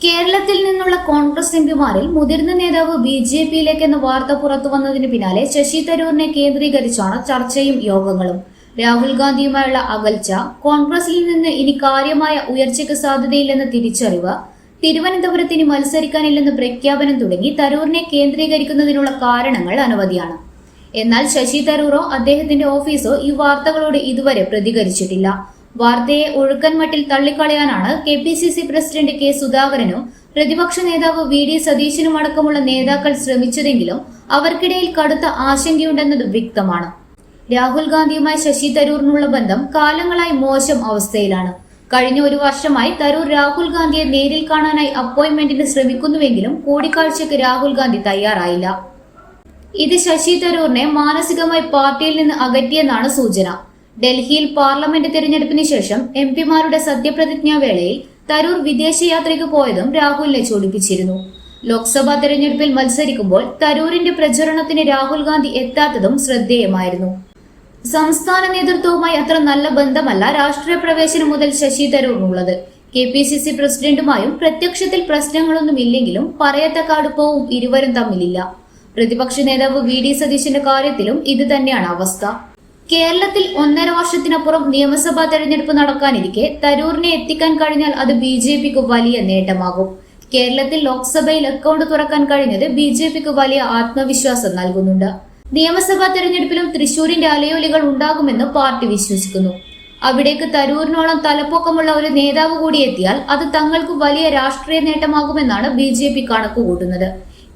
കേരളത്തിൽ നിന്നുള്ള കോൺഗ്രസ് എംപിമാരിൽ മുതിർന്ന നേതാവ് ബി ജെ പിയിലേക്കെന്ന വാർത്ത പുറത്തു വന്നതിന് പിന്നാലെ ശശി തരൂരിനെ കേന്ദ്രീകരിച്ചാണ് ചർച്ചയും യോഗങ്ങളും. രാഹുൽ ഗാന്ധിയുമായുള്ള അകൽച്ച കോൺഗ്രസിൽ നിന്ന് ഇനി കാര്യമായ ഉയർച്ചയ്ക്ക് സാധ്യതയില്ലെന്ന തിരിച്ചറിവ് തിരുവനന്തപുരത്ത് ഇനി മത്സരിക്കാനില്ലെന്ന് പ്രഖ്യാപനം തുടങ്ങി തരൂരിനെ കേന്ദ്രീകരിക്കുന്നതിനുള്ള കാരണങ്ങൾ അനവധിയാണ്. എന്നാൽ ശശി തരൂറോ അദ്ദേഹത്തിന്റെ ഓഫീസോ ഈ വാർത്തകളോട് ഇതുവരെ പ്രതികരിച്ചിട്ടില്ല. വാർത്തയെ ഒഴുക്കൻമട്ടിൽ തള്ളിക്കളയാനാണ് K P C C president K സുധാകരനും പ്രതിപക്ഷ നേതാവ് വി ഡി സതീശനും അടക്കമുള്ള നേതാക്കൾ ശ്രമിച്ചതെങ്കിലും അവർക്കിടയിൽ കടുത്ത ആശങ്കയുണ്ടെന്നത് വ്യക്തമാണ്. രാഹുൽ ഗാന്ധിയുമായി ശശി തരൂറിനുള്ള ബന്ധം കാലങ്ങളായി മോശം അവസ്ഥയിലാണ്. കഴിഞ്ഞ ഒരു വർഷമായി തരൂർ രാഹുൽ ഗാന്ധിയെ നേരിൽ കാണാനായി അപ്പോയിന്റ്മെന്റിന് ശ്രമിക്കുന്നുവെങ്കിലും കൂടിക്കാഴ്ചയ്ക്ക് രാഹുൽ ഗാന്ധി തയ്യാറായില്ല. ഇത് ശശി തരൂറിനെ മാനസികമായി പാർട്ടിയിൽ നിന്ന് അകറ്റിയെന്നാണ് സൂചന. ഡൽഹിയിൽ പാർലമെന്റ് തെരഞ്ഞെടുപ്പിന് ശേഷം എം പിമാരുടെ സത്യപ്രതിജ്ഞാ വേളയിൽ തരൂർ വിദേശയാത്രയ്ക്ക് പോയതും രാഹുലിനെ ചോദിപ്പിച്ചിരുന്നു ലോക്സഭാ തെരഞ്ഞെടുപ്പിൽ മത്സരിക്കുമ്പോൾ തരൂരിന്റെ പ്രചരണത്തിന് രാഹുൽ ഗാന്ധി എത്താത്തതും ശ്രദ്ധേയമായിരുന്നു. സംസ്ഥാന നേതൃത്വവുമായി അത്ര നല്ല ബന്ധമല്ല രാഷ്ട്രീയ പ്രവേശനം മുതൽ ശശി തരൂറിനുള്ളത്. കെ പി സി സി പ്രസിഡന്റുമായും പ്രത്യക്ഷത്തിൽ പ്രശ്നങ്ങളൊന്നും ഇല്ലെങ്കിലും പറയത്തക്ക അടുപ്പവും ഇരുവരും തമ്മിലില്ല. പ്രതിപക്ഷ നേതാവ് വി ഡി സതീശന്റെ കാര്യത്തിലും ഇത് തന്നെയാണ് അവസ്ഥ. കേരളത്തിൽ ഒന്നര വർഷത്തിനപ്പുറം നിയമസഭാ തെരഞ്ഞെടുപ്പ് നടക്കാനിരിക്കെ തരൂരിനെ എത്തിക്കാൻ കഴിഞ്ഞാൽ അത് ബി ജെ പിക്ക് വലിയ നേട്ടമാകും. കേരളത്തിൽ ലോക്സഭയിൽ അക്കൗണ്ട് തുറക്കാൻ കഴിഞ്ഞത് ബി ജെ പിക്ക് വലിയ ആത്മവിശ്വാസം നൽകുന്നുണ്ട്. നിയമസഭാ തെരഞ്ഞെടുപ്പിലും തൃശൂരിന്റെ അലയൊലികൾ ഉണ്ടാകുമെന്ന് പാർട്ടി വിശ്വസിക്കുന്നു. അവിടേക്ക് തരൂരിനോളം തലപ്പൊക്കമുള്ള ഒരു നേതാവ് കൂടി എത്തിയാൽ അത് തങ്ങൾക്ക് വലിയ രാഷ്ട്രീയ നേട്ടമാകുമെന്നാണ് ബി ജെ പി കണക്കുകൂട്ടുന്നത്.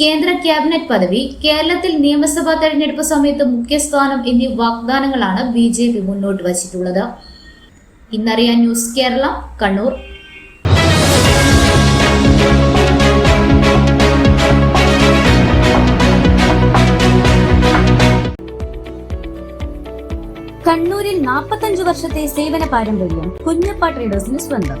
കേന്ദ്ര ക്യാബിനറ്റ് പദവി കേരളത്തിൽ നിയമസഭാ തെരഞ്ഞെടുപ്പ് സമയത്ത് മുഖ്യസ്ഥാനം എന്നീ വാഗ്ദാനങ്ങളാണ് ബി ജെ പി മുന്നോട്ട് വച്ചിട്ടുള്ളത്. ഇന്നറിയാൻ ന്യൂസ് കേരള കണ്ണൂർ. കണ്ണൂരിൽ നാൽപ്പത്തഞ്ചു വർഷത്തെ സേവന പാരമ്പര്യം കുഞ്ഞപ്പ ട്രേഡേഴ്സിന് സ്വന്തം.